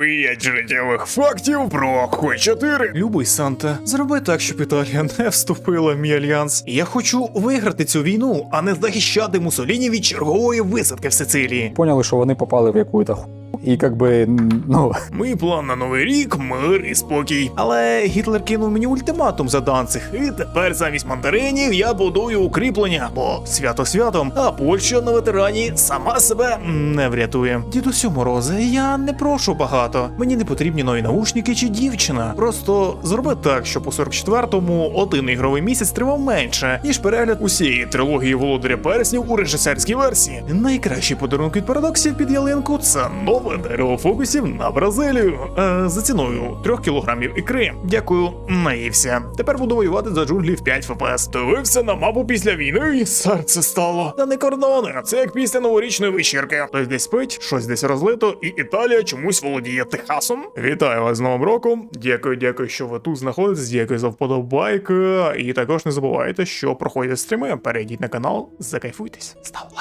П'ять життєвих фактів про Х4. Любий Санта, зроби так, щоб Італія не вступила в мій альянс. Я хочу виграти цю війну, а не захищати Мусоліні від чергової висадки в Сицилії. Поняли, що вони попали в яку-то. І как би, ну, Мій план на новий рік мир і спокій. Але Гітлер кинув мені ультиматум за Данциг. І тепер замість мандаринів я будую укріплення, бо Свято святом, а Польща на ветерані сама себе. не врятує. Дідусю Морозе, я не прошу багато. Мені не потрібні нові наушники чи дівчина. Просто зроби так, щоб у 44-му один ігровий місяць тривав менше, ніж перегляд Усієї трилогії Володаря Перснів у режисерській версії. Найкращий подарунок від парадоксів під ялинку це Нове дерево фокусів на Бразилію. Е, за ціною 3 кілограмів ікри. Дякую, наївся. Тепер буду воювати за джунглі в 5 ФПС. Дивився на мапу після війни і серце стало. Та не кордони, це як після новорічної вечірки. Хтось десь спить, щось десь розлито, і Італія чомусь володіє Техасом. Вітаю вас з Новим роком. Дякую, дякую, що ви тут знаходитесь. Дякую за вподобайки. І також не забувайте, що проходять стріми. Перейдіть на канал, закайфуйтесь, став лайк.